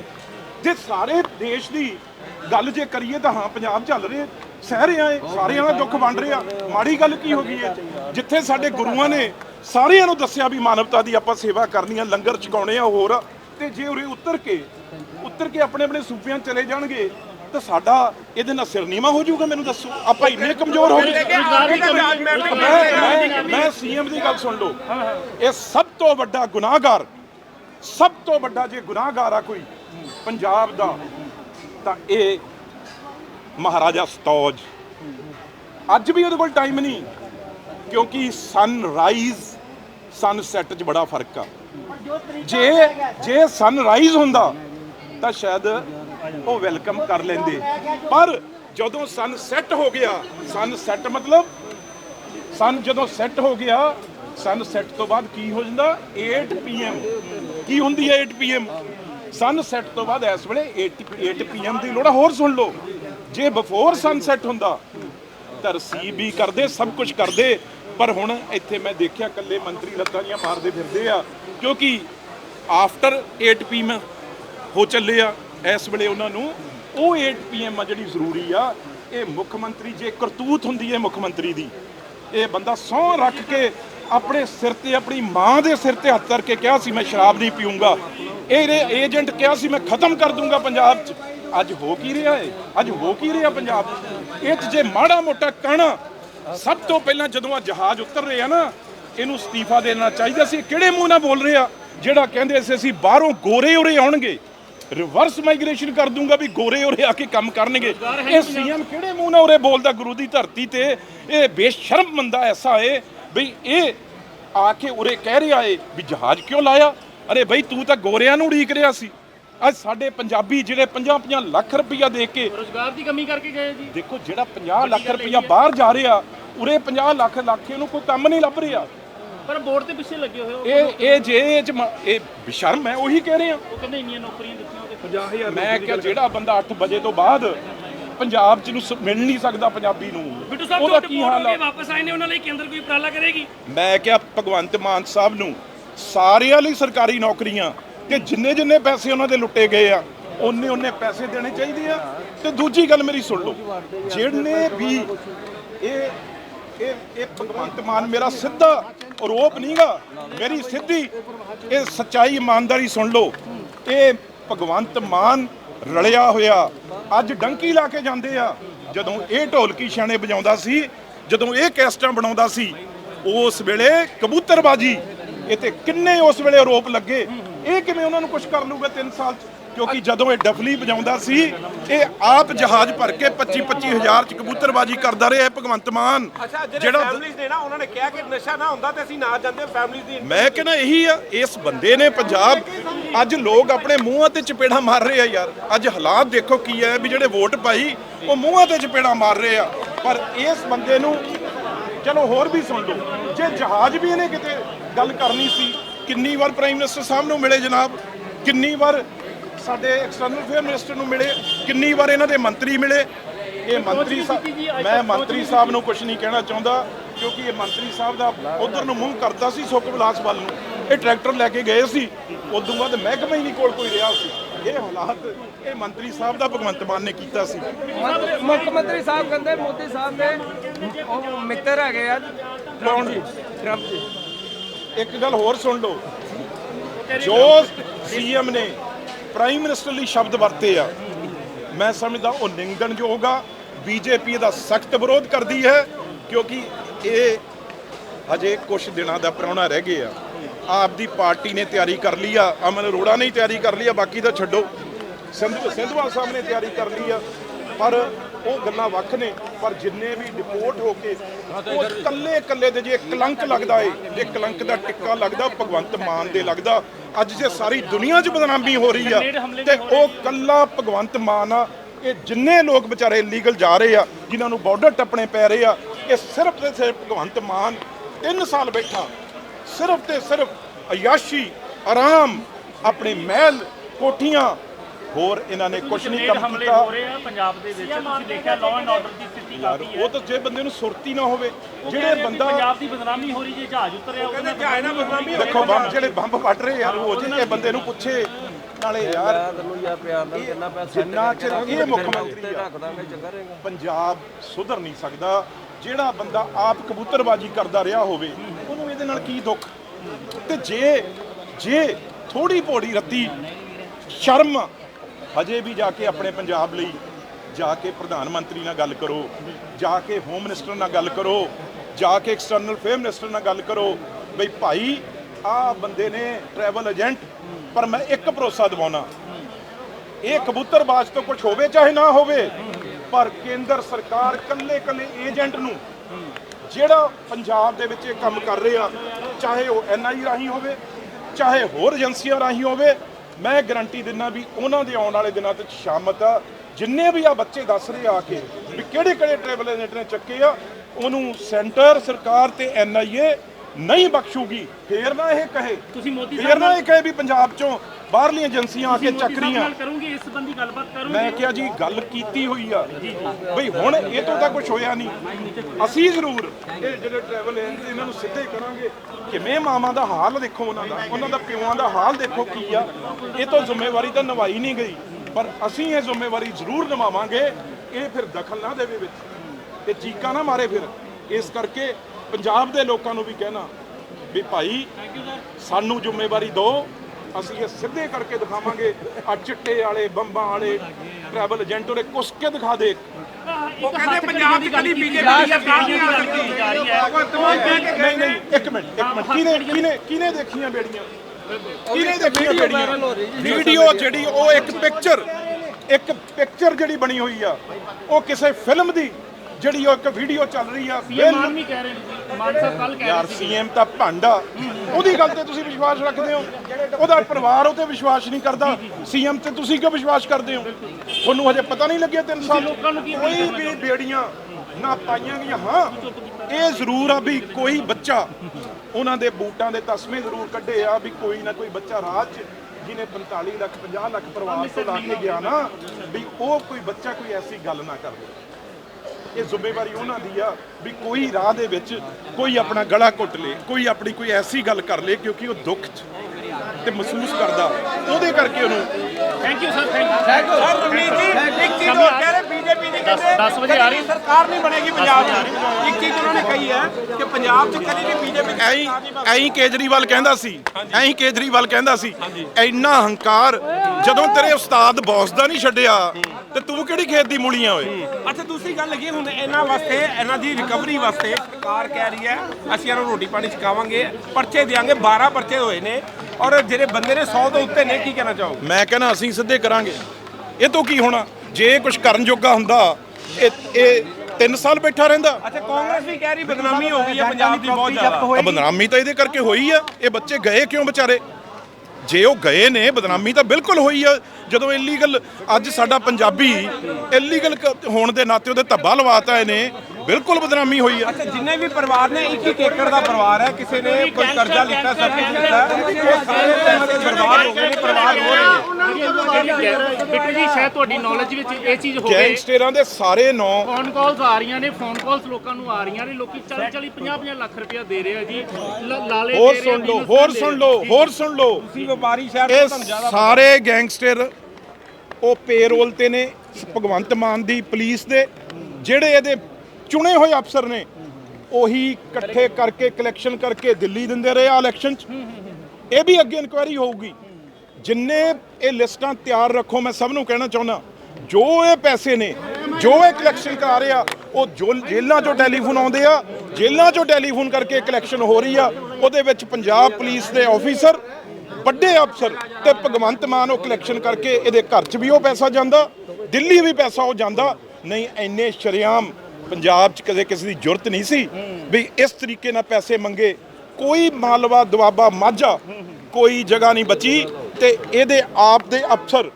ਜੇ ਸਾਰੇ ਦੇਸ਼ ਦੀ ਗੱਲ ਜੇ ਕਰੀਏ ਤਾਂ ਹਾਂ ਪੰਜਾਬ ਚੱਲ ਰਿਹਾ ਸਹਿ ਰਿਹਾ ਏ ਸਾਰਿਆਂ ਦਾ ਦੁੱਖ ਵੰਡ ਰਿਹਾ। ਮਾੜੀ ਗੱਲ ਕੀ ਹੋ ਗਈ ਹੈ ਜਿੱਥੇ ਸਾਡੇ ਗੁਰੂਆਂ ਨੇ ਸਾਰਿਆਂ ਨੂੰ ਦੱਸਿਆ ਵੀ ਮਾਨਵਤਾ ਦੀ ਆਪਾਂ ਸੇਵਾ ਕਰਨੀ ਆ ਲੰਗਰ ਛਕਾਉਣੇ ਆ ਹੋਰ ਆ, ਤੇ ਜੇ ਉਰੇ ਉਤਰ ਕੇ ਉਤਰ ਕੇ ਆਪਣੇ ਆਪਣੇ ਸੂਬਿਆਂ ਚਲੇ ਜਾਣਗੇ ਤਾਂ ਸਾਡਾ ਇਹਦੇ ਨਾਲ ਸਿਰ ਨੀਵਾ ਹੋ ਜਾਊਗਾ ਮੈਨੂੰ ਦੱਸੋ। ਆਪਾਂ ਇੰਨੇ ਕਮਜ਼ੋਰ ਹੋ ਗਏ। ਮੈਂ- ਸੀਐਮ ਦੀ ਗੱਲ ਸੁਣ ਲਓ। ਇਹ ਸਭ ਤੋਂ ਵੱਡਾ ਗੁਨਾਹਗਾਰ ਸਭ ਤੋਂ ਵੱਡਾ ਜੇ ਗੁਨਾਹਗਾਰ ਆ ਕੋਈ ਪੰਜਾਬ ਦਾ ਤਾਂ ਇਹ ਮਹਾਰਾਜਾ ਸਤੌਜ। ਅੱਜ ਵੀ ਉਹਦੇ ਕੋਲ ਟਾਈਮ ਨਹੀਂ ਕਿਉਂਕਿ ਸਨ ਰਾਈਜ਼ ਸਨ ਸੈਟ 'ਚ ਬੜਾ ਫ਼ਰਕ ਆ। ਜੇ ਜੇ ਸਨਰਾਈਜ਼ ਹੁੰਦਾ ਤਾਂ ਸ਼ਾਇਦ ਉਹ ਵੈਲਕਮ ਕਰ ਲੈਂਦੇ। ਪਰ ਜਦੋਂ ਸਨ ਸੈੱਟ ਹੋ ਗਿਆ ਸਨ ਸੈੱਟ ਮਤਲਬ ਸਨ ਜਦੋਂ ਸੈੱਟ ਹੋ ਗਿਆ ਸਨ ਸੈੱਟ ਤੋਂ ਬਾਅਦ ਕੀ ਹੋ ਜਾਂਦਾ? 8 ਪੀਐਮ ਕੀ ਹੁੰਦੀ ਹੈ 8 ਪੀਐਮ ਸਨ ਸੈੱਟ ਤੋਂ ਬਾਅਦ ਇਸ ਵੇਲੇ 8 8 ਪੀਐਮ ਦੀ ਲੋੜ ਹੋਰ ਸੁਣ ਲਓ, ਜੇ ਬਿਫੋਰ ਸਨ ਸੈੱਟ ਹੁੰਦਾ ਤਾਂ receive ਵੀ ਕਰਦੇ, ਸਭ ਕੁਝ ਕਰਦੇ, ਪਰ ਹੁਣ ਇੱਥੇ ਮੈਂ ਦੇਖਿਆ ਕੱਲੇ ਮੰਤਰੀ ਲੱਤਾਂ ਦੀਆਂ ਮਾਰਦੇ ਫਿਰਦੇ ਆ, ਕਿਉਂਕਿ ਆਫਟਰ 8 ਪੀਐਮ ਹੋ ਚੱਲੇ ਆ। ਇਸ ਵੇਲੇ ਉਹਨਾਂ ਨੂੰ ਉਹ 8 ਪੀਐਮ ਆ ਜਿਹੜੀ ਜ਼ਰੂਰੀ ਆ, ਇਹ ਮੁੱਖ ਮੰਤਰੀ, ਜੇ ਕਰਤੂਤ ਹੁੰਦੀ ਹੈ ਮੁੱਖ ਮੰਤਰੀ ਦੀ, ਇਹ ਬੰਦਾ ਸਹੁੰ ਰੱਖ ਕੇ ਆਪਣੇ ਸਿਰ ਤੇ, ਆਪਣੀ ਮਾਂ ਦੇ ਸਿਰ ਤੇ ਹੱਥ ਧਰ ਕੇ ਕਿਹਾ ਸੀ, ਮੈਂ ਸ਼ਰਾਬ ਨਹੀਂ ਪੀਊਂਗਾ। ਇਹਦੇ ਏਜੰਟ ਕਿਹਾ ਸੀ, ਮੈਂ ਖਤਮ ਕਰ ਦੂੰਗਾ ਪੰਜਾਬ 'ਚ। ਅੱਜ ਹੋ ਕੀ ਰਿਹਾ ਏ? ਅੱਜ ਹੋ ਕੀ ਰਿਹਾ ਪੰਜਾਬ 'ਚ? ਇਹ 'ਚ ਜੇ ਮਾੜਾ ਮੋਟਾ ਕਹਿਣਾ ਸਭ ਤੋਂ ਪਹਿਲਾਂ ਜਦੋਂ ਆ ਜਹਾਜ਼ ਉਤਰ ਰਿਹਾ ਨਾ, ਇਹਨੂੰ ਅਸਤੀਫਾ ਦੇਣਾ ਚਾਹੀਦਾ ਸੀ। ਇਹ ਕਿਹੜੇ ਮੂੰਹ ਨਾਲ ਬੋਲ ਰਿਹਾ? ਜਿਹੜਾ ਕਹਿੰਦੇ ਸੀ, ਅਸੀਂ ਬਾਹਰੋਂ ਗੋਰੇ ਉਰੇ ਆਉਣਗੇ। ਰਿਵਰਸ ਮਾਈਗ੍ਰੇਸ਼ਨ ਕਰ ਦੂੰਗਾ ਵੀ ਗੋਰੇ ਉਰੇ ਆ ਕੇ ਕੰਮ ਕਰਨਗੇ। ਇਹ ਸੀਐਮ ਕਿਹੜੇ ਮੂੰਹ ਨਾਲ ਉਰੇ ਬੋਲਦਾ ਗੁਰੂ ਦੀ ਧਰਤੀ ਤੇ? ਇਹ ਬੇਸ਼ਰਮ ਬੰਦਾ ਐਸਾ ਏ ਵੀ ਇਹ ਆ ਕੇ ਉਰੇ ਕਹਿ ਰਿਹਾ ਏ ਵੀ ਜਹਾਜ਼ ਕਿਉਂ ਲਾਇਆ? ਅਰੇ ਬਈ ਤੂੰ ਤਾਂ ਗੋਰਿਆਂ ਨੂੰ ਉਡੀਕ ਰਿਹਾ ਸੀ। ਅੱਜ ਸਾਡੇ ਪੰਜਾਬੀ ਜਿਹੜੇ 50-50 ਲੱਖ ਰੁਪਈਆ ਦੇ ਕੇ ਰੋਜ਼ਗਾਰ ਦੀ ਕਮੀ ਕਰਕੇ ਗਏ ਜੀ। ਦੇਖੋ ਜਿਹੜਾ 50 ਲੱਖ ਰੁਪਈਆ ਬਾਹਰ ਜਾ ਰਿਹਾ ਉਰੇ 50 ਲੱਖ ਲੱਖ ਇਹਨੂੰ ਕੋਈ ਕੰਮ ਨਹੀਂ ਲੱਭ ਰਿਹਾ। ਪਰ ਬੋਰਡ ਦੇ ਪਿੱਛੇ ਲੱਗੇ ਹੋਏ ਹੋ। ਇਹ ਇਹ ਜੇ ਇਹ 'ਚ ਮ- ਇਹ ਬਿਸ਼ਰਮ ਹੈ ਉਹੀ ਕਹਿ ਰਹੇ ਆ। ਉਹ ਕਹਿੰਦੇ ਇੰਨੀਆਂ ਨੌਕਰੀਆਂ ਦਿੱਤੀਆਂ ਉਹਦੇ ਮੈਂ ਕਿਹਾ ਜਿਹੜਾ ਬੰਦਾ 8 ਵਜੇ ਤੋਂ ਬਾਅਦ ਪੰਜਾਬ 'ਚ ਨੂੰ ਸ- ਮਿਲ ਨਹੀਂ ਸਕਦਾ ਪੰਜਾਬੀ ਨੂੰ। ਬਿੱਟੂ ਸਾਹਿਬ ਉਹਦਾ ਜੋ ਕੀ ਰਿਪੋਰਟ ਹਾਲ ਹੋ ਆ? ਕੇ ਵਾਪਸ ਆਏ ਨੇ ਉਹਨਾਂ ਲਈ ਕੇਂਦਰ ਕੋਈ ਉਪਰਾਲਾ ਕਰੇਗੀ? ਮੈਂ ਕਿਹਾ ਭਗਵੰਤ ਮਾਨ ਸਾਹਿਬ ਨੂੰ ਸਾਰਿਆਂ ਲਈ ਸਰਕਾਰੀ ਨੌਕਰੀਆਂ ਤੇ ਜਿੰਨੇ ਜਿੰਨੇ ਪੈਸੇ ਉਹਨਾਂ ਦੇ ਲੁੱਟੇ ਗਏ ਆ ਉਹਨੇ ਉਹਨੇ ਪੈਸੇ ਦੇਣੇ ਚਾਹੀਦੇ ਆ। ਤੇ ਦੂਜੀ ਗੱਲ ਮੇਰੀ ਸੁਣ ਲਓ ਜਿਹਨੇ ਵੀ ਇਹ ਇਹ ਇਹ ਭਗਵੰਤ ਮਾਨ ਮੇਰਾ ਸਿੱਧਾ ਆਰੋਪ ਨਹੀਂਗਾ, ਮੇਰੀ ਸਿੱਧੀ ਇਹ ਸੱਚਾਈ ਇਮਾਨਦਾਰੀ ਸੁਣ ਲਓ। ਇਹ ਭਗਵੰਤ ਮਾਨ ਰਲਿਆ ਹੋਇਆ, ਅੱਜ ਡੰਕੀ ਲਾ ਕੇ ਜਾਂਦੇ ਆ। ਜਦੋਂ ਇਹ ਢੋਲਕੀ ਛਾਣੇ ਵਜਾਉਂਦਾ ਸੀ, ਜਦੋਂ ਇਹ ਕੈਸਟਾਂ ਬਣਾਉਂਦਾ ਸੀ, ਉਸ ਵੇਲੇ ਕਬੂਤਰਬਾਜੀ, ਇਹ ਤੇ ਕਿੰਨੇ ਉਸ ਵੇਲੇ ਆਰੋਪ ਲੱਗੇ, ਇਹ ਕਿਵੇਂ ਉਹਨਾਂ ਨੂੰ ਕੁਝ ਕਰ ਲੂਗਾ 3 ਸਾਲ ਚ? ਕਿਉਂਕਿ ਜਦੋਂ ਇਹ ਡਫਲੀ ਵਜਾਉਂਦਾ ਸੀ ਇਹ ਆਪ ਜਹਾਜ਼ ਭਰ ਕੇ 25 25 ਹਜ਼ਾਰ ਚ ਕਬੂਤਰਬਾਜੀ ਕਰਦਾ ਰਿਹਾ ਭਗਵੰਤ ਮਾਨ। ਅੱਛਾ ਜਿਹੜੇ ਫੈਮਿਲੀਜ਼ ਨੇ ਨਾ ਉਹਨਾਂ ਨੇ ਕਿਹਾ ਕਿ ਨਸ਼ਾ ਨਾ ਹੁੰਦਾ ਤੇ ਅਸੀਂ ਨਾ ਜਾਂਦੇ ਫੈਮਿਲੀਜ਼ ਦੀ ਮੈਂ ਕਹਿੰਦਾ ਇਹੀ ਆ ਇਸ ਬੰਦੇ ਨੇ ਪੰਜਾਬ ਅੱਜ ਲੋਕ ਆਪਣੇ ਮੂੰਹਾਂ ਤੇ ਚਪੇੜਾ ਮਾਰ ਰਹੇ ਆ ਯਾਰ। ਅੱਜ ਹਾਲਾਤ ਦੇਖੋ ਕੀ ਹੈ ਵੀ ਜਿਹੜੇ ਵੋਟ ਪਾਈ ਉਹ ਮੂੰਹਾਂ ਤੇ ਚਪੇੜਾ ਮਾਰ ਰਹੇ ਆ। ਪਰ ਇਸ ਬੰਦੇ ਨੂੰ ਚਲੋ ਹੋਰ ਵੀ ਸੁਣ ਲਓ ਜੇ ਜਹਾਜ਼ ਵੀ ਇਹਨੇ ਕਿਤੇ ਗੱਲ ਕਰਨੀ ਸੀ ਕਿੰਨੀ ਵਾਰ ਪ੍ਰਾਈਮ ਮਿਨਿਸਟਰ ਸਾਹਿਬ ਨੂੰ ਮਿਲੇ ਜਨਾਬ ਕਿੰਨੀ ਵਾਰ ਸਾਡੇ ਐਕਸਟਰਨਲ ਅਫੇਅਰ ਮਿਨਿਸਟਰ ਨੂੰ ਮਿਲੇ ਕਿੰਨੀ ਵਾਰ ਇਹਨਾਂ ਦੇ ਮੰਤਰੀ ਮਿਲੇ? ਇਹ ਮੰਤਰੀ ਸਾਹਿਬ ਮੈਂ ਮੰਤਰੀ ਸਾਹਿਬ ਨੂੰ ਕੁਝ ਨਹੀਂ ਕਹਿਣਾ ਚਾਹੁੰਦਾ ਕਿਉਂਕਿ ਇਹ ਮੰਤਰੀ ਸਾਹਿਬ ਦਾ ਉਧਰ ਨੂੰ ਮੂੰਹ ਕਰਦਾ ਸੀ ਸੁੱਖ ਵਿਲਾਸ ਵੱਲ ਨੂੰ। ਇਹ ਟਰੈਕਟਰ ਲੈ ਕੇ ਗਏ ਸੀ ਉਦੋਂ ਬਾਅਦ ਮਹਿਕਮਾ ਹੀ ਨਹੀਂ ਕੋਲ ਕੋਈ ਰਿਹਾ ਸੀ। ਇਹ ਹਾਲਾਤ ਇਹ ਮੰਤਰੀ ਸਾਹਿਬ ਦਾ ਭਗਵੰਤ ਮਾਨ ਨੇ ਕੀਤਾ ਸੀ। ਮੁੱਖ ਮੰਤਰੀ ਸਾਹਿਬ ਕਹਿੰਦੇ ਮੋਦੀ ਸਾਹਿਬ ਦੇ ਉਹ ਮਿੱਤਰ ਹੈਗੇ ਆ। ਕੌਣ ਜੀ? ਟਰੰਪ ਜੀ। ਇੱਕ ਗੱਲ ਹੋਰ ਸੁਣ ਲਓ। ਜੋ ਸੀਐਮ ਨੇ ਪ੍ਰਾਈਮ ਮਿਨਿਸਟਰ ਲਈ ਸ਼ਬਦ ਵਰਤੇ ਆ। ਮੈਂ ਸਮਝਦਾ ਉਹ ਨਿੰਦਣਯੋਗ ਆ। ਬੀਜੇਪੀ ਦਾ ਸਖਤ ਵਿਰੋਧ ਕਰਦੀ ਹੈ, ਕਿਉਂਕਿ ਇਹ ਹਜੇ ਕੁਝ ਦਿਨਾਂ ਦਾ ਪ੍ਰਾਹੁਣਾ ਰਹਿ ਗਿਆ। ਆ ਆਪ ਦੀ ਪਾਰਟੀ ਨੇ ਤਿਆਰੀ ਕਰ ਲਈ ਆ। ਅਮਨ ਅਰੋੜਾ ਨੇ ਤਿਆਰੀ ਕਰ ਲਈ ਆ, ਬਾਕੀ ਤਾਂ ਛੱਡੋ। ਸਿੰਧੂ ਸਿੰਧੂਆ ਸਾਹਿਬ ਨੇ ਤਿਆਰੀ ਕਰ ਲਈ ਆ। ਪਰ ਉਹ ਗੱਲਾਂ ਵੱਖ ਨੇ। ਪਰ ਜਿੰਨੇ ਵੀ ਡਿਪੋਰਟ ਹੋ ਕੇ, ਉਹ ਕੱਲੇ ਕੱਲੇ ਦੇ ਜੇ ਕਲੰਕ ਲੱਗਦਾ ਏ, ਜੇ ਕਲੰਕ ਦਾ ਟਿੱਕਾ ਲੱਗਦਾ ਭਗਵੰਤ ਮਾਨ ਦੇ ਲੱਗਦਾ। ਅੱਜ ਜੇ ਸਾਰੀ ਦੁਨੀਆ 'ਚ ਬਦਨਾਮੀ ਹੋ ਰਹੀ ਆ ਤੇ ਉਹ ਕੱਲਾ ਭਗਵੰਤ ਮਾਨ ਆ ਇਹ ਜਿੰਨੇ ਲੋਕ ਵਿਚਾਰੇ ਲੀਗਲ ਜਾ ਰਹੇ ਆ ਜਿਨ੍ਹਾਂ ਨੂੰ ਬਾਰਡਰ ਟੱਪਣੇ ਪੈ ਰਹੇ ਆ ਇਹ ਸਿਰਫ ਤੇ ਸਿਰਫ ਭਗਵੰਤ ਮਾਨ 3 ਸਾਲ ਬੈਠਾ। ਸਿਰਫ ਤੇ ਸਿਰਫ ਅਯਾਸ਼ੀ ਆਰਾਮ ਆਪਣੇ ਮਹਿਲ ਕੋਠੀਆਂ ਹੋਰ ਇਹਨਾਂ ਨੇ ਕੁਝ ਨਹੀਂ ਕੰਮ ਹਮਲੇ ਕੀਤਾ। ਹੋ ਰਹੇ ਆ ਪੰਜਾਬ ਦੇ ਵਿੱਚ ਤੁਸੀਂ ਦੇਖਿਆ ਲਾਅ ਐਂਡ ਆਰਡਰ ਦੀ ਕਾਫੀ ਹੈ। ਉਹ ਤਾਂ ਜੇ ਬੰਦੇ ਨੂੰ ਸੁਰਤੀ ਨਾ ਹੋਵੇ ਉਹ ਜਿਹੜੇ ਵੀ ਬੰਦਾ ਪੰਜਾਬ ਦੀ ਬਦਨਾਮੀ ਹੋ ਰਹੀ ਜੇ ਜਹਾਜ਼ ਉਤਰਿਆ ਉਹਦੇ ਨਾਲ ਜਹਾਜ਼ ਨਾਲ ਬਦਨਾਮੀ ਹੋ ਦੇਖੋ ਬੰਬ ਜਿਹੜੇ ਬੰਬ ਵੱਟ ਰਹੇ ਆ ਰੋਜ਼ ਇਹ ਬੰਦੇ ਨੂੰ ਪੁੱਛੇ ਨਾਲੇ ਯਾਰ ਤੈਨੂੰ ਯਾਰ ਪਿਆਰ ਨਾਲ ਕਿੰਨਾ ਪੈਸਾ ਜਿੰਨਾ ਚਿਰ ਇਹ ਮੁੱਖ ਮੰਤਰੀ ਆ ਚੰਗਾ ਰਹੇਗਾ। ਪੰਜਾਬ ਸੁਧਰ ਨਹੀਂ ਸਕਦਾ। ਜਿਹੜਾ ਬੰਦਾ ਆਪ ਕਬੂਤਰਬਾਜੀ ਕਰਦਾ ਰਿਹਾ ਹੋਵੇ ਉਹਨੂੰ ਇਹਦੇ ਨਾਲ ਕੀ ਦੁੱਖ? ਤੇ ਜੇ ਜੇ ਥੋੜੀ ਭੋੜੀ ਰੱਤੀ ਸ਼ਰਮ ਹਜੇ ਵੀ ਜਾ ਕੇ ਆਪਣੇ ਪੰਜਾਬ ਲਈ ਜਾ ਕੇ ਪ੍ਰਧਾਨ ਮੰਤਰੀ ਨਾਲ ਗੱਲ ਕਰੋ, ਜਾ ਕੇ ਹੋਮ ਮਿਨਿਸਟਰ ਨਾਲ ਗੱਲ ਕਰੋ, ਜਾ ਕੇ ਐਕਸਟਰਨਲ ਫੇਅਰ ਮਿਨਿਸਟਰ ਨਾਲ ਗੱਲ ਕਰੋ, ਬਈ ਭਾਈ, ਆ ਬੰਦੇ ਨੇ ਟਰੈਵਲ ਏਜੰਟ ਪਰ ਮੈਂ ਇੱਕ ਭਰੋਸਾ ਦਿਵਾਉਣਾ। ਇਹ ਕਬੂਤਰਬਾਜ਼ ਤੋਂ ਕੁਝ ਹੋਵੇ ਚਾਹੇ ਨਾ ਹੋਵੇ, ਪਰ ਕੇਂਦਰ ਸਰਕਾਰ ਕੱਲੇ ਕੱਲੇ ਏਜੰਟ ਨੂੰ, ਜਿਹੜਾ ਪੰਜਾਬ ਦੇ ਵਿੱਚ ਇਹ ਕੰਮ ਕਰ ਰਿਹਾ, ਚਾਹੇ ਉਹ ਐਨਆਈ ਰਾਹੀਂ ਹੋਵੇ, ਚਾਹੇ ਹੋਰ ਏਜੰਸੀਆਂ ਰਾਹੀਂ ਹੋਵੇ, ਮੈਂ ਗਾਰੰਟੀ ਦਿੰਦਾ ਵੀ ਉਹਨਾਂ ਦੇ ਆਉਣ ਵਾਲੇ ਦਿਨਾਂ ਤੇ ਸ਼ਾਮਤ ਆ। ਜਿੰਨੇ ਵੀ ਆ ਬੱਚੇ ਦੱਸ ਰਹੇ ਆ ਕੇ ਵੀ ਕਿਹੜੇ ਕਿਹੜੇ ਟਰੈਵਲ ਏਜੰਟ ਨੇ ਚੱਕੇ ਆ ਉਹਨੂੰ ਸੈਂਟਰ ਸਰਕਾਰ ਤੇ ਐਨਆਈਏ ਨਹੀਂ ਬਖਸ਼ੂਗੀ। ਫੇਰ ਨਾ ਇਹ ਕਹੇ। ਤੁਸੀਂ ਮੋਦੀ ਫੇਰ ਸਾਹਿਬ ਨਾ ਨਾਲ ਇਹ ਕਹੇ ਵੀ ਪੰਜਾਬ ਚੋਂ ਬਾਹਰਲੀਆਂ ਏਜੰਸੀਆਂ ਆ ਕੇ ਚੱਕਰੀਆਂ ਨਾਲ ਕਰੋਗੇ ਇਸ ਸੰਬੰਧੀ ਗੱਲਬਾਤ ਕਰੋਗੇ? ਮੈਂ ਕਿਹਾ ਜੀ ਗੱਲ ਕੀਤੀ ਹੋਈ ਆ। ਬਈ ਹੁਣ ਇਹ ਤੋਂ ਤਾਂ ਕੁਝ ਹੋਇਆ ਨਹੀਂ। ਅਸੀਂ ਜ਼ਰੂਰ ਇਹ ਜਿਹੜੇ ਟਰੈਵਲ ਏਜੰਟ ਇਹਨਾਂ ਨੂੰ ਸਿੱਧੇ ਕਰਾਂਗੇ। ਕਿਵੇਂ ਮਾਵਾਂ ਦਾ ਹਾਲ ਦੇਖੋ ਉਹਨਾਂ ਦਾ ਉਹਨਾਂ ਦਾ ਪਿਓਾਂ ਦਾ ਹਾਲ ਦੇਖੋ ਕੀ ਆ। ਇਹ ਤੋਂ ਜ਼ਿੰਮੇਵਾਰੀ ਤਾਂ ਨਿਭਾਈ ਨਹੀਂ ਗਈ। ਪਰ ਅਸੀਂ ਇਹ ਜ਼ਿੰਮੇਵਾਰੀ ਜ਼ਰੂਰ ਨਿਭਾਵਾਂਗੇ ਇਹ ਫਿਰ ਦਖਲ ਨਾ ਦੇਵੇ ਵਿੱਚ। ਤੇ ਚੀਕਾਂ ਨਾ ਮਾਰੇ ਫਿਰ। ਇਸ ਕਰਕੇ ਪੰਜਾਬ ਦੇ ਲੋਕਾਂ ਨੂੰ ਵੀ ਕਹਿਣਾ ਵੀ ਭਾਈ ਸਾਨੂੰ ਜ਼ਿੰਮੇਵਾਰੀ ਦਿਓ ਅਸੀਂ ਇਹ ਸਿੱਧੇ ਕਰਕੇ ਦਿਖਾਵਾਂਗੇ। ਆ ਚਿੱਟੇ ਵਾਲੇ ਬੰਬਾਂ ਵਾਲੇ ਟਰੈਵਲ ਏਜੰਟ ਉਹਨੇ ਕੁਸ ਕੇ ਦਿਖਾ ਦੇ। ਉਹ ਕਹਿੰਦੇ ਪੰਜਾਬ ਦੀ ਕਦੀ ਬੀਜੇਪੀ ਦੀ ਸਰਕਾਰ ਨਹੀਂ ਆ ਸਕਦੀ। ਜਾ ਰਹੀ ਹੈ ਨਹੀਂ ਨਹੀਂ ਇੱਕ ਮਿੰਟ ਇੱਕ ਮਿੰਟ। ਕਿਨੇ ਕਿਨੇ ਕਿਨੇ ਦੇਖੀਆਂ ਬੇੜੀਆਂ? ਕਿਨੇ ਦੇਖੀਆਂ ਬੇੜੀਆਂ ਵੀਡੀਓ ਜਿਹੜੀ ਉਹ ਇੱਕ ਪਿਕਚਰ ਇੱਕ ਪਿਕਚਰ ਜਿਹੜੀ ਬਣੀ ਹੋਈ ਆ ਉਹ ਕਿਸੇ ਫਿਲਮ ਦੀ ਜਿਹੜੀ ਉਹ ਇੱਕ ਵੀਡੀਓ ਚੱਲ ਰਹੀ ਆ ਮਾਨ ਵੀ ਕਹਿ ਰਹੇ ਨੇ ਮਾਨ ਸਾਹਿਬ ਕੱਲ ਕਹਿ ਰਹੇ ਸੀ ਸੀਐਮ ਤਾਂ ਭਾਂਡਾ ਉਹਦੀ ਗੱਲ ਤੇ ਤੁਸੀਂ ਵਿਸ਼ਵਾਸ ਰੱਖਦੇ ਹੋ। ਉਹਦਾ ਪਰਿਵਾਰ ਉਹ ਤੇ ਵਿਸ਼ਵਾਸ ਨਹੀਂ ਕਰਦਾ। ਸੀਐਮ ਤੇ ਤੁਸੀਂ ਕਿਉਂ ਵਿਸ਼ਵਾਸ ਕਰਦੇ ਹੋ? ਤੁਹਾਨੂੰ ਹਜੇ ਪਤਾ ਨਹੀਂ ਲੱਗਿਆ ਤਿੰਨ ਸਾਲ ਲੋਕਾਂ ਨੂੰ ਕੀ ਕੋਈ ਵੀ ਬੇੜੀਆਂ ਨਾ ਪਾਈਆਂ ਗਈਆਂ। ਹਾਂ ਇਹ ਜ਼ਰੂਰ ਆ ਵੀ ਕੋਈ ਬੱਚਾ ਉਹਨਾਂ ਦੇ ਬੂਟਾਂ ਦੇ ਤਸਮੇ ਜ਼ਰੂਰ ਕੱਢੇ ਆ ਵੀ ਕੋਈ ਨਾ ਕੋਈ ਬੱਚਾ ਰਾਜ 'ਚ ਜਿਹਨੇ 45 ਲੱਖ 50 ਲੱਖ ਪਰਿਵਾਰ ਤੋਂ ਲਾ ਕੇ ਗਿਆ ਨਾ ਵੀ ਉਹ ਕੋਈ ਬੱਚਾ ਕੋਈ ਐਸੀ ਗੱਲ ਨਾ ਕਰਦੇ ਇਹ ਜ਼ਿੰਮੇਵਾਰੀ ਉਹਨਾਂ ਦੀ ਆ ਵੀ ਕੋਈ ਰਾਹ ਦੇ ਵਿੱਚ ਕੋਈ ਆਪਣਾ ਗਲਾ ਘੁੱਟ ਲੇ ਕੋਈ ਆਪਣੀ ਕੋਈ ਐਸੀ ਗੱਲ ਕਰ ਲੇ ਕਿਉਂਕਿ ਉਹ ਦੁੱਖ 'ਚ ਤੇ ਮਹਿਸੂਸ ਕਰਦਾ। ਉਹਦੇ ਕਰਕੇ ਉਹਨੂੰ thank you sir thank you sir Ravneet ji ਇੱਕ ਚੀਜ਼ ਹੋਰ ਕਹਿ ਰਹੇ ਬੀਜੇਪੀ ਦੀ ਕਹਿੰਦੇ ਦਸ ਵਜੇ ਆ ਰਹੀ? ਸਰਕਾਰ ਨਹੀਂ ਬਣੇਗੀ ਪੰਜਾਬ ਦੀ। ਇੱਕ ਚੀਜ਼ ਉਹਨਾਂ ਨੇ ਕਹੀ ਹੈ ਕਿ ਪੰਜਾਬ 'ਚ ਕਦੀ ਵੀ ਬੀਜੇਪੀ ਐਂ ਐਂ ਕੇਜਰੀਵਾਲ ਕਹਿੰਦਾ ਸੀ। ਐਂ ਕੇਜਰੀਵਾਲ ਕਹਿੰਦਾ ਸੀ। ਇੰਨਾ ਹੰਕਾਰ ਜਦੋਂ ਤੇਰੇ ਉਸਤਾਦ ਬੌਸ ਦਾ ਨਹੀਂ ਛੱਡਿਆ ਤੇ ਤੂੰ ਕਿਹੜੀ ਖੇਤ ਦੀ ਮੂਲੀਆਂ ਓਏ? ਅੱਛਾ ਦੂਸਰੀ ਗੱਲ ਲੱਗੀ ਹੁਣ ਇਹਨਾਂ ਵਾਸਤੇ ਇਹਨਾਂ ਦੀ ਰਿਕਵਰੀ ਵਾਸਤੇ ਸਰਕਾਰ ਕਹਿ ਰਹੀ ਹੈ ਅਸੀਂ ਇਹਨਾਂ ਨੂੰ ਰੋਟੀ ਪਾਣੀ ਛਕਾਵਾਂਗੇ ਪਰਚੇ ਦਿਆਂਗੇ 12 ਪਰਚੇ ਹੋਏ ਨੇ। ਔਰ ਜਿਹੜੇ ਬੰਦੇ ਨੇ 100 ਤੋਂ ਉੱਤੇ ਨੇ ਕੀ ਕਹਿਣਾ ਚਾਹੋਗੇ? ਮੈਂ ਕਹਿੰਦਾ ਅਸੀਂ ਸਿੱਧੇ ਕਰਾਂਗੇ। ਇਹ ਤੋਂ ਕੀ ਹੋਣਾ? ਜੇ ਕੁਝ ਕਰਨ ਜੋਗਾ ਹੁੰਦਾ ਇਹ ਇਹ 3 ਸਾਲ ਬੈਠਾ ਰਹਿੰਦਾ। ਅੱਛਾ ਕਾਂਗਰਸ ਵੀ ਕਹਿ ਰਹੀ ਬਦਨਾਮੀ ਹੋ ਗਈ ਹੈ ਪੰਜਾਬ ਦੀ ਬਹੁਤ ਜ਼ਿਆਦਾ। ਆ ਬਦਨਾਮੀ ਤਾਂ ਇਹਦੇ ਕਰਕੇ ਹੋਈ ਆ ਇਹ ਬੱਚੇ ਗਏ ਕਿਉਂ ਵਿਚਾਰੇ? ਜੇ ਉਹ ਗਏ ਨੇ ਬਦਨਾਮੀ ਤਾਂ ਬਿਲਕੁਲ ਹੋਈ ਆ। ਜਦੋਂ ਇਲੀਗਲ ਅੱਜ ਸਾਡਾ ਪੰਜਾਬੀ ਇਲੀਗਲ ਹੋਣ ਦੇ ਨਾਤੇ ਉਹਦੇ ਧੱਬਾ ਲਵਾਤਾ ਇਹਨੇ ਬਿਲਕੁਲ ਬਦਨਾਮੀ ਹੋਈ ਆ। ਅੱਛਾ ਜਿੰਨੇ ਵੀ ਪਰਿਵਾਰ ਨੇ ਇੱਕ ਇੱਕ ਏਕੜ ਦਾ ਪਰਿਵਾਰ ਹੈ ਕਿਸੇ ਨੇ ਕੋਈ ਕਰਜ਼ਾ ਲਿੱਤਾ ਸਭ ਕੁਝ ਲਿੱਤਾ ਉਹ ਸਾਰੇ ਪੈਸੇ ਬਰਬਾਦ ਹੋ ਗਏ ਨੇ ਪਰਿਵਾਰ ਹੋ ਰਹੇ ਨੇ। ਬਿੱਟੂ ਜੀ ਸ਼ਾਇਦ ਤੁਹਾਡੀ ਨੌਲੇਜ ਵਿੱਚ ਇਹ ਚੀਜ਼ ਹੋਵੇ। ਗੈਂਗਸਟਰਾਂ ਦੇ ਸਾਰੇ ਨਾਂ ਫੋਨ ਕਾਲਸ ਆ ਰਹੀਆਂ ਨੇ ਫੋਨ ਕਾਲਸ ਲੋਕਾਂ ਨੂੰ ਆ ਰਹੀਆਂ ਨੇ ਲੋਕੀ 40 40 50 50 ਲੱਖ ਰੁਪਇਆ ਦੇ ਰਹੇ ਆ ਜੀ ਲਾਲੇ ਹੋਰ ਦੇ ਸੁਣ ਲਓ ਹੋਰ ਸੁਣ ਲਓ। ਹੋਰ ਸੁਣ ਲਓ। ਤੁਸੀਂ ਵਪਾਰੀ ਸ਼ਹਿਰ ਤੋਂ ਤੁਹਾਨੂੰ ਜ਼ਿਆਦਾ ਸਾਰੇ ਗੈਂਗਸਟਰ ਉਹ ਪੇਰੋਲ ਤੇ ਨੇ ਭਗਵੰਤ ਮਾਨ ਦੀ ਪੁਲਿਸ ਦੇ ਜਿਹੜੇ ਇਹਦੇ ਚੁਣੇ ਹੋਏ ਅਫਸਰ ਨੇ। ਉਹੀ ਇਕੱਠੇ ਕਰਕੇ ਕਲੈਕਸ਼ਨ ਕਰਕੇ ਦਿੱਲੀ ਦਿੰਦੇ ਰਹੇ ਆ ਇਲੈਕਸ਼ਨ 'ਚ। ਇਹ ਵੀ ਅੱਗੇ ਇਨਕੁਆਇਰੀ ਹੋਊਗੀ। ਜਿੰਨੇ ਇਹ ਲਿਸਟਾਂ ਤਿਆਰ ਰੱਖੋ, ਮੈਂ ਸਭ ਨੂੰ ਕਹਿਣਾ ਚਾਹੁੰਦਾ, ਜੋ ਇਹ ਪੈਸੇ ਨੇ, ਜੋ ਇਹ ਕਲੈਕਸ਼ਨ ਕਰਾ ਰਹੇ ਆ, ਉਹ ਜੋ ਜੇਲ੍ਹਾਂ 'ਚੋਂ ਟੈਲੀਫੋਨ ਆਉਂਦੇ ਆ, ਜੇਲ੍ਹਾਂ 'ਚੋਂ ਟੈਲੀਫੋਨ ਕਰਕੇ ਕਲੈਕਸ਼ਨ ਹੋ ਰਹੀ ਆ, ਉਹਦੇ ਵਿੱਚ ਪੰਜਾਬ ਪੁਲਿਸ ਦੇ ਆਫੀਸਰ ਵੱਡੇ ਅਫਸਰ ਤੇ ਭਗਵੰਤ ਮਾਨ ਉਹ ਕਲੈਕਸ਼ਨ ਕਰਕੇ ਇਹਦੇ ਘਰ 'ਚ ਵੀ ਉਹ ਪੈਸਾ ਜਾਂਦਾ, ਦਿੱਲੀ ਵੀ ਪੈਸਾ ਉਹ ਜਾਂਦਾ। ਨਹੀਂ ਐਨੇ ਸ਼ਰੇਆਮ ਪੰਜਾਬ 'ਚ ਕਦੇ ਕਿਸੇ ਦੀ ਜ਼ਰੂਰਤ ਨਹੀਂ ਸੀ ਵੀ ਇਸ ਤਰੀਕੇ ਨਾਲ ਪੈਸੇ ਮੰਗੇ। ਕੋਈ ਮਾਲਵਾ ਦੁਆਬਾ ਮਾਝਾ ਕੋਈ ਜਗ੍ਹਾ ਨਹੀਂ ਬਚੀ ਤੇ ਇਹਦੇ ਆਪ ਦੇ ਅਫਸਰ,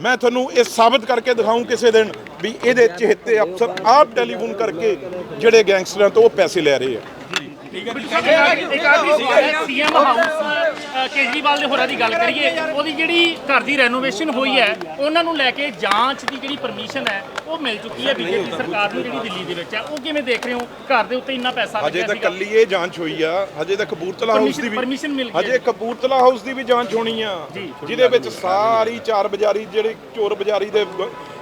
ਮੈਂ ਤੁਹਾਨੂੰ ਇਹ ਸਾਬਤ ਕਰਕੇ ਦਿਖਾਉਂ ਕਿਸੇ ਦਿਨ ਵੀ ਇਹਦੇ ਚਹੇਤੇ ਅਫਸਰ ਆਪ ਟੈਲੀਫੋਨ ਕਰਕੇ ਜਿਹੜੇ ਗੈਂਗਸਟਰਾਂ ਤੋਂ ਉਹ ਪੈਸੇ ਲੈ ਰਹੇ ਆ। ਸੀਐਮ ਹਾਊਸ ਕੇਜਰੀਵਾਲ ਦੇ ਹੋਰਾਂ ਦੀ ਗੱਲ ਕਰੀਏ ਉਹਦੀ ਜਿਹੜੀ ਘਰ ਦੀ ਰੈਨੋਵੇਸ਼ਨ ਹੋਈ ਹੈ ਉਹਨਾਂ ਨੂੰ ਲੈ ਕੇ ਜਾਂਚ ਦੀ ਜਿਹੜੀ ਪਰਮਿਸ਼ਨ ਹੈ ਉਹ ਮਿਲ ਚੁੱਕੀ ਹੈ ਬੀਜੇਪੀ ਸਰਕਾਰ ਨੂੰ ਜਿਹੜੀ ਦਿੱਲੀ ਦੇ ਵਿੱਚ ਹੈ। ਉਹ ਕਿਵੇਂ ਦੇਖ ਰਹੇ ਹੋ? ਘਰ ਦੇ ਉੱਤੇ ਇੰਨਾ ਪੈਸਾ ਹਜੇ ਲੱਗਿਆ ਤਾਂ ਸੀਗਾ। ਕੱਲੀ ਇਹ ਜਾਂਚ ਹੋਈ ਆ। ਹਜੇ ਤਾਂ ਕਪੂਰਥਲਾ ਹਾਊਸ ਦੀ ਵੀ। ਹਜੇ ਕਪੂਰਥਲਾ ਹਾਊਸ ਦੀ ਵੀ ਜਾਂਚ ਹੋਣੀ ਆ। ਜਿਹਦੇ ਵਿੱਚ ਸਾਰੀ ਚਾਰ ਬਾਜ਼ਾਰੀ ਜਿਹੜੇ ਚੋਰ ਬਾਜ਼ਾਰੀ ਦੇ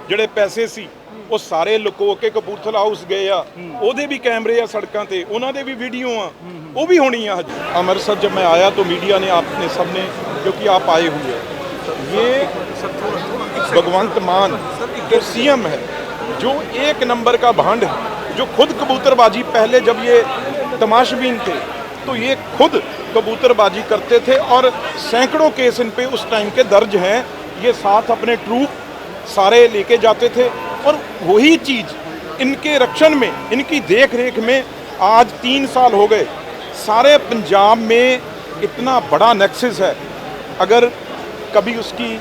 ਜਿਹੜੇ ਪੈਸੇ ਸੀ ਉਹ ਸਾਰੇ ਲੁਕੋ ਕੇ ਕਪੂਰਥਲਾ ਹਾਊਸ ਗਏ ਆ ਉਹਦੇ ਵੀ ਕੈਮਰੇ ਆ ਸੜਕਾਂ ਤੇ ਉਹਨਾਂ ਦੇ ਵੀ ਵੀਡੀਓ ਆ ਉਹ ਵੀ ਹੋਣੀ ਆ ਹਜੇ ਅੰਮ੍ਰਿਤਸਰ जब मैं आया तो मीडिया ने आपने सबने क्योंकि आप आए हुए हैं ये भगवंत मान जो सीएम है जो एक नंबर का भांड है जो खुद कबूतरबाजी पहले जब ये तमाशबीन थे तो ये खुद कबूतरबाजी करते थे और सैकड़ों केस इन पे उस टाइम के दर्ज हैं ये साथ अपने ट्रूप सारे लेके जाते थे और वही चीज़ इनके रक्षण में, इनकी देख रेख में आज तीन साल हो गए। सारे पंजाब में इतना बड़ा नेक्सस है। अगर कभी उसकी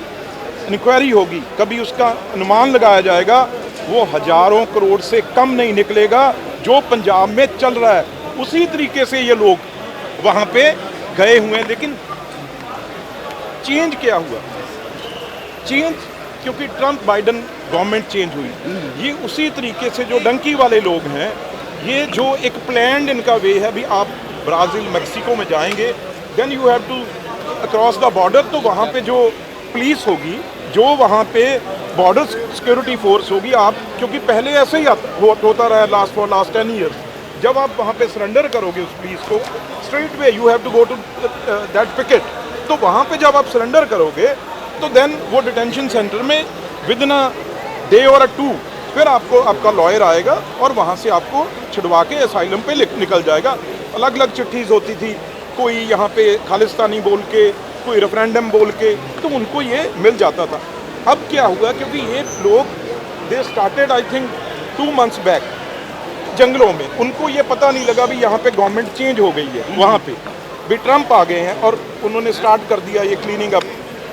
इंक्वायरी होगी, कभी उसका अनुमान लगाया जाएगा, वो हज़ारों करोड़ से कम नहीं निकलेगा जो पंजाब में चल रहा है। उसी तरीके से ये लोग वहाँ पे गए हुए हैं। लेकिन चेंज क्या हुआ? चेंज क्योंकि ट्रंप बाइडन गवर्नमेंट चेंज हुई। ये उसी तरीके से जो डंकी वाले लोग हैं ये जो एक प्लैंड इनका वे है भी आप ब्राज़ील मेक्सिको में जाएँगे then you have to across the border तो वहाँ पे जो पुलिस होगी जो वहाँ पे बॉर्डर सिक्योरिटी फोर्स होगी आप क्योंकि पहले ऐसे ही हो, होता रहा last for last ten years जब आप वहाँ पे सरेंडर करोगे उस पुलिस को straight way you have to go to that picket तो वहाँ पे जब आप सरेंडर करोगे तो देन वो डिटेंशन सेंटर में विद इन अ डे और अ टू फिर आपको, आपका लॉयर आएगा और वहाँ से आपको छुड़वा के असाइलम पे निकल जाएगा। अलग अलग चिट्ठीज होती थी, कोई यहाँ पे खालिस्तानी बोल के, कोई रेफरेंडम बोल के तो उनको ये मिल जाता था। अब क्या हुआ, क्योंकि ये लोग they started I think two months back जंगलों में। उनको ये पता नहीं लगा भी यहाँ पे गवर्नमेंट चेंज हो गई है, वहाँ पे। भी ट्रंप आ गए हैं और उन्होंने स्टार्ट कर दिया ये क्लीनिंग अप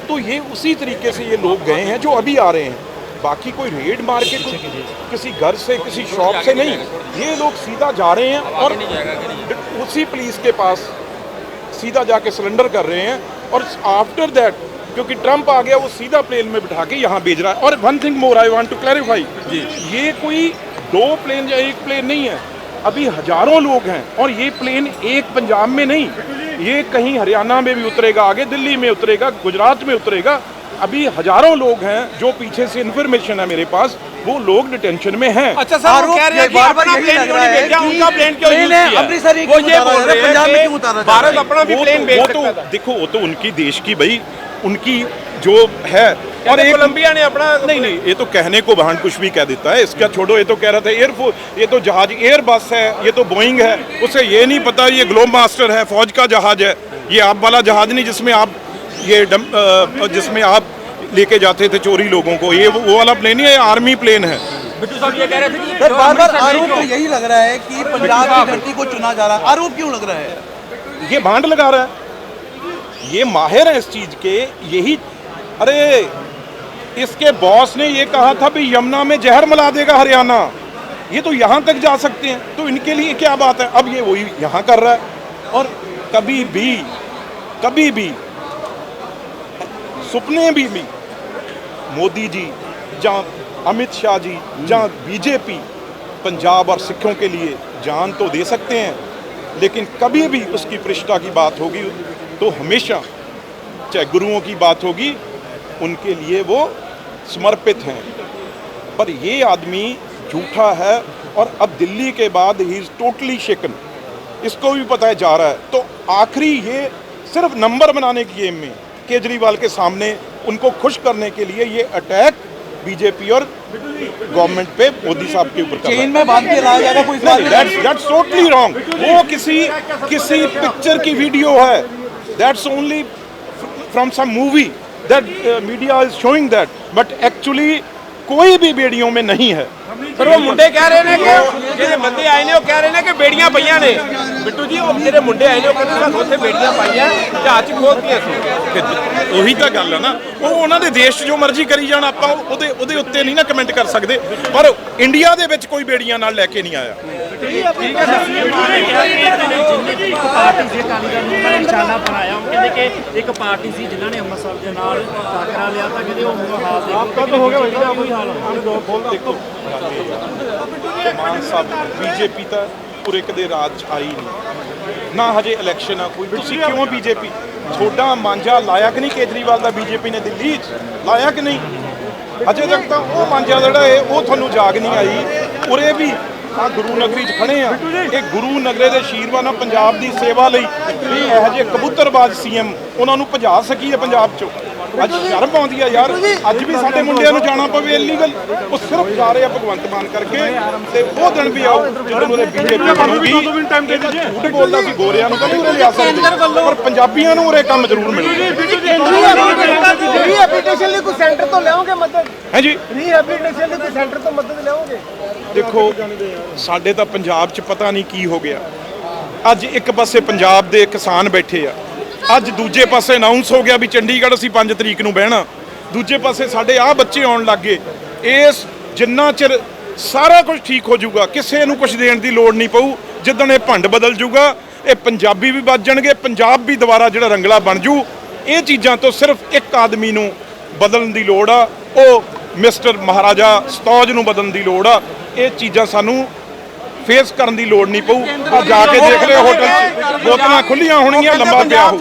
तो ये उसी तरीके से ये लोग गए हैं जो अभी आ रहे हैं। बाकी कोई रेड मार के कोई किसी घर से किसी शॉप से नहीं। ये लोग सीधा जा रहे हैं और उसी पुलिस के पास सीधा जाके सिलेंडर कर रहे हैं और आफ्टर दैट क्योंकि ट्रंप आ गया वो सीधा प्लेन में बिठा के यहाँ भेज रहा है। और one thing more I want to clarify ये कोई दो प्लेन या एक प्लेन नहीं है। अभी हज़ारों लोग हैं और ये प्लेन एक पंजाब में नहीं ये कहीं हरियाणा में भी उतरेगा आगे दिल्ली में उतरेगा गुजरात में उतरेगा। अभी हज़ारों लोग हैं जो पीछे से इन्फॉर्मेशन है मेरे पास वो लोग डिटेंशन में हैं। अच्छा सर वो कह रहे हैं कि अपना प्लेन क्यों नहीं है भेजा? उनका प्लेन क्यों यूज़ है, किया? अमृतसर ही वो क्यों ये बोल रहा है, पंजाब में क्यों उतारा भारत अपना भी प्लेन तो, भेज सकता तो था। देखो वो तो उनकी देश की भाई उनकी जो है और एक कोलंबिया ने अपना नहीं नहीं ये तो कहने को बहान कुछ भी कह देता है। इसका छोड़ो ये तो कह रहा था एयरफोर्स ये तो जहाज़ एयर बस है ये तो बोइंग है उसे ये नहीं पता ये ग्लोब मास्टर है फौज का जहाज़ है। ये आप वाला जहाज़ नहीं जिसमें आप ये डम, जिसमें आप लेके जाते थे चोरी लोगों को। ये वो वाला प्लेन नहीं है आर्मी प्लेन है। बिट्टू साहब ये कह रहे थे कि बार बार आरोप तो यही लग रहा है कि पंजाब की धरती को चुना जा रहा है। आरोप क्यों लग रहा है? ये भांड लगा रहा है। ये माहिर है इस चीज़ के यही अरे इसके बॉस ने ये कहा था भी यमुना में जहर मिला देगा हरियाणा। ये तो यहाँ तक जा सकते हैं। तो इनके लिए क्या बात है? अब ये वही यहाँ कर रहा है। और कभी भी कभी भी, सुपने भी भी मोदी जी, जहाँ अमित शाह जी, जहाँ बीजेपी पंजाब और सिखों के लिए जान तो दे सकते हैं, लेकिन कभी भी उसकी पृष्ठा की बात होगी तो हमेशा चाहे गुरुओं की बात होगी उनके लिए वो समर्पित हैं। पर ये आदमी झूठा है और अब दिल्ली के बाद ही इज़ टोटली शेकन इसको भी पता है जा रहा है। तो आखिरी ये सिर्फ़ नंबर बनाने की गेम में केजरीवाल के सामने उनको खुश करने के लिए ये अटैक बीजेपी और गवर्नमेंट पे मोदी साहब के ऊपर चेन में बाँध के लाया जाएगा कोई दैट्स टोटली रॉन्ग वो किसी किसी पिक्चर की वीडियो है। That's only from some movie that media is showing that but actually कोई भी बेड़ियों में नहीं है ਪਰ ਉਹ ਮੁੰਡੇ ਕਹਿ ਰਹੇ ਨੇ ਕਿ ਜਿਹੜੇ ਬੰਦੇ ਆਏ ਨੇ ਉਹ ਕਹਿ ਰਹੇ ਨੇ ਕਿ ਬੇੜੀਆਂ ਪਈਆਂ ਨੇ। ਬਿੱਟੂ ਜੀ ਉਹ ਜਿਹੜੇ ਮੁੰਡੇ ਆਏ ਨੇ ਉਹ ਕਹਿੰਦੇ ਸਾਨੂੰ ਉੱਥੇ ਬੇੜੀਆਂ ਪਾਈਆਂ ਜਹਾਜ਼ 'ਚ ਖੋਦਤੀਆਂ ਸੀ। ਫਿਰ ਉਹੀ ਤਾਂ ਗੱਲ ਹੈ ਨਾ। ਉਹ ਉਹਨਾਂ ਦੇ ਦੇਸ਼ 'ਚ ਜੋ ਮਰਜ਼ੀ ਕਰੀ ਜਾਣ ਆਪਾਂ ਉਹਦੇ ਉਹਦੇ ਉੱਤੇ ਨਹੀਂ ਨਾ ਕਮੈਂਟ ਕਰ ਸਕਦੇ। ਪਰ ਇੰਡੀਆ ਦੇ ਵਿੱਚ ਕੋਈ ਬੇੜੀਆਂ ਨਾਲ ਲੈ ਕੇ ਨਹੀਂ ਆਇਆ। ਇੱਕ ਪਾਰਟੀ ਸੀ ਅਕਾਲੀ ਦਲ ਨੂੰ ਉਹਨਾਂ ਨੇ ਨਿਸ਼ਾਨਾ ਬਣਾਇਆ ਉਹ ਕਹਿੰਦੇ ਕਿ ਇੱਕ ਪਾਰਟੀ ਸੀ ਜਿਨ੍ਹਾਂ ਨੇ ਅੰਮ੍ਰਿਤਸਰ ਦੇ ਨਾਲ ਟਾਕਰਾ ਲਿਆ ਤਾਂ ਕਹਿੰਦੇ ਉਹ ਹਾਲ ਦੇਖੋ। ਆਪ ਕਦ ਹੋ ਗਿਆ ਭਾਈ ਕੋਈ ਹਾਲ ਦੇਖੋ ਮਾਨ ਸਾਹਿਬ ਬੀਜੇਪੀ ਤਾਂ ਪੂਰੇ ਕਦੇ ਰਾਜ 'ਚ ਆਈ ਨਹੀਂ। ਨਾ ਹਜੇ ਇਲੈਕਸ਼ਨ ਆ ਕੋਈ। ਤੁਸੀਂ ਕਿਉਂ ਬੀਜੇਪੀ? ਛੋਡਾ ਮਾਂਜਾ ਲਾਇਆ ਕਿ ਨਹੀਂ? ਕੇਜਰੀਵਾਲ ਦਾ ਬੀਜੇਪੀ ਨੇ ਦਿੱਲੀ 'ਚ ਲਾਇਆ ਕਿ ਨਹੀਂ? ਅਜੇ ਤੱਕ ਤਾਂ ਉਹ ਮਾਂਜਾ ਜਿਹੜਾ ਹੈ ਉਹ ਤੁਹਾਨੂੰ ਜਾਗ ਨਹੀਂ ਆਈ। ਉਰੇ ਵੀ ਆ ਗੁਰੂ ਨਗਰੀ 'ਚ ਖੜੇ ਆ। ਇਹ ਗੁਰੂ ਨਗਰੇ ਦੇ ਸ਼ੀਰਵਾਨਾ ਪੰਜਾਬ ਦੀ ਸੇਵਾ ਲਈ ਵੀ ਇਹੋ ਜਿਹੇ ਕਬੂਤਰਬਾਜ਼ ਸੀਐਮ ਉਹਨਾਂ ਨੂੰ ਭਜਾ ਸਕੀਏ ਪੰਜਾਬ 'ਚੋਂ। ਅੱਜ ਸ਼ਰਮ ਆਉਂਦੀ ਆ ਯਾਰ। ਅੱਜ ਵੀ ਸਾਡੇ ਮੁੰਡਿਆਂ ਨੂੰ ਜਾਣਾ ਪਵੇ ਇਲੀਗਲ ਉਹ ਸਿਰਫ ਜਾ ਰਹੇ ਆ ਭਗਵੰਤ ਮਾਨ ਕਰਕੇ ਤੇ ਉਹ ਦਿਨ ਵੀ ਆਓ ਜਦੋਂ ਉਹਦੇ ਬੀਜੇਪੀ ਤਾਂ ਝੂਠ ਬੋਲਦਾ ਸੀ ਗੋਰਿਆਂ ਨੂੰ ਉਰੇ ਲਿਆ ਸਕਦੇ। ਪਰ ਪੰਜਾਬੀਆਂ ਨੂੰ ਉਰੇ ਕੰਮ ਜ਼ਰੂਰ ਮਿਲੂਗਾ ਰੀਹੈਬਿਲਿਟੇਸ਼ਨ ਲਈ ਕੋਈ ਸੈਂਟਰ ਤੋਂ ਲਿਆਓਗੇ ਮਦਦ? ਹੈ ਜੀ? ਰੀਹੈਬਿਲਿਟੇਸ਼ਨ ਲਈ ਕੋਈ ਸੈਂਟਰ ਤੋਂ ਮਦਦ ਲਿਆਓਗੇ? ਦੇਖੋ ਸਾਡੇ ਤਾਂ ਪੰਜਾਬ 'ਚ ਪਤਾ ਨਹੀਂ ਕੀ ਹੋ ਗਿਆ। ਅੱਜ ਇੱਕ ਪਾਸੇ ਪੰਜਾਬ ਦੇ ਕਿਸਾਨ ਬੈਠੇ ਆ। ਅੱਜ ਦੂਜੇ ਪਾਸੇ ਅਨਾਉਂਸ ਹੋ ਗਿਆ ਵੀ ਚੰਡੀਗੜ੍ਹ ਅਸੀਂ 5 ਤਰੀਕ ਨੂੰ ਬਹਿਣਾ। ਦੂਜੇ ਪਾਸੇ ਸਾਡੇ ਆਹ ਬੱਚੇ ਆਉਣ ਲੱਗੇ ਇਸ ਜਿੰਨਾ ਚਿਰ ਸਾਰਾ ਕੁਝ ਠੀਕ ਹੋ ਜਾਊਗਾ, ਕਿਸੇ ਨੂੰ ਕੁਝ ਦੇਣ ਦੀ ਲੋੜ ਨਹੀਂ ਪਊ। ਜਿੱਦਣ ਇਹ ਭੰਡ ਬਦਲ ਜਾਊਗਾ, ਇਹ ਪੰਜਾਬੀ ਵੀ ਬਚ ਜਾਣਗੇ, ਪੰਜਾਬ ਵੀ ਦੁਬਾਰਾ ਜਿਹੜਾ ਰੰਗਲਾ ਬਣ ਜੂ। ਇਹ ਚੀਜ਼ਾਂ ਤੋਂ ਸਿਰਫ ਇੱਕ ਆਦਮੀ ਨੂੰ ਬਦਲਣ ਦੀ ਲੋੜ ਆ। ਉਹ ਮਿਸਟਰ ਮਹਾਰਾਜਾ ਸਤੌਜ ਨੂੰ ਬਦਲਣ ਦੀ ਲੋੜ ਆ। ਇਹ ਚੀਜ਼ਾਂ ਸਾਨੂੰ ਫੇਸ ਕਰਨ ਦੀ ਲੋੜ ਨਹੀਂ ਪਊ। ਆ ਜਾ ਕੇ ਦੇਖ ਲਿਓ ਹੋਟਲ 'ਚ। ਬੋਤਲਾਂ ਖੁੱਲੀਆਂ ਹੋਣਗੀਆਂ, ਲੰਬਾ ਪਿਆ ਹੋਊ।